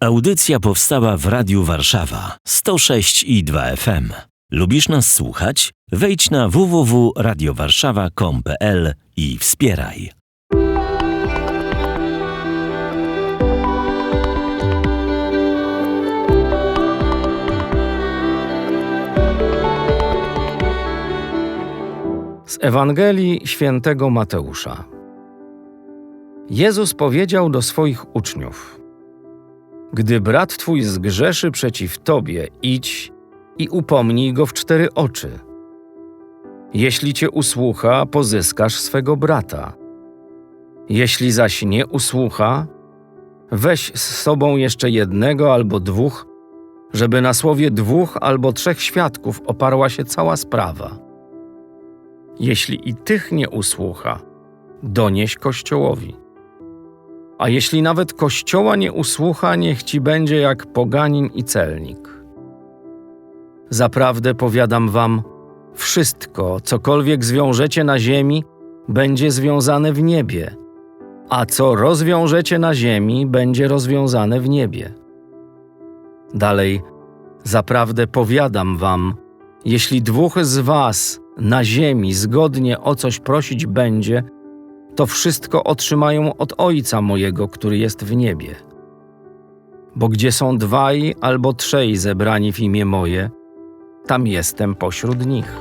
Audycja powstała w Radiu Warszawa 106 i 2 FM. Lubisz nas słuchać? Wejdź na www.radiowarszawa.com.pl i wspieraj. Z Ewangelii świętego Mateusza. Jezus powiedział do swoich uczniów: Gdy brat twój zgrzeszy przeciw tobie, idź i upomnij go w cztery oczy. Jeśli cię usłucha, pozyskasz swego brata. Jeśli zaś nie usłucha, weź z sobą jeszcze jednego albo dwóch, żeby na słowie dwóch albo trzech świadków oparła się cała sprawa. Jeśli i tych nie usłucha, donieś Kościołowi. A jeśli nawet Kościoła nie usłucha, niech ci będzie jak poganin i celnik. Zaprawdę powiadam wam, wszystko, cokolwiek zwiążecie na ziemi, będzie związane w niebie, a co rozwiążecie na ziemi, będzie rozwiązane w niebie. Dalej, zaprawdę powiadam wam, jeśli dwóch z was na ziemi zgodnie o coś prosić będzie, to wszystko otrzymają od Ojca mojego, który jest w niebie. Bo gdzie są dwaj albo trzej zebrani w imię moje, tam jestem pośród nich.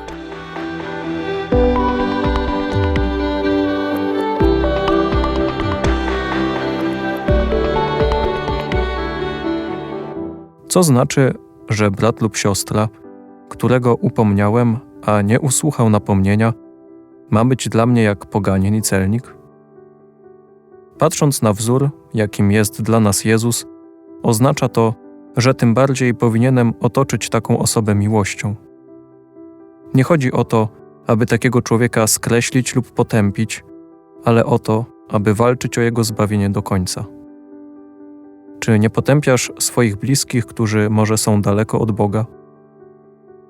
Co znaczy, że brat lub siostra, którego upomniałem, a nie usłuchał napomnienia, ma być dla mnie jak poganien i celnik? Patrząc na wzór, jakim jest dla nas Jezus, oznacza to, że tym bardziej powinienem otoczyć taką osobę miłością. Nie chodzi o to, aby takiego człowieka skreślić lub potępić, ale o to, aby walczyć o jego zbawienie do końca. Czy nie potępiasz swoich bliskich, którzy może są daleko od Boga?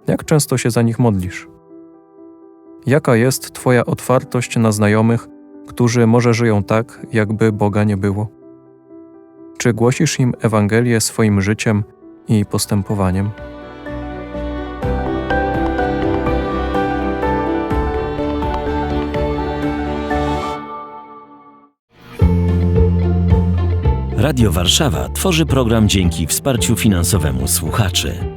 Jak często się za nich modlisz? Jaka jest Twoja otwartość na znajomych, którzy może żyją tak, jakby Boga nie było? Czy głosisz im Ewangelię swoim życiem i postępowaniem? Radio Warszawa tworzy program dzięki wsparciu finansowemu słuchaczy.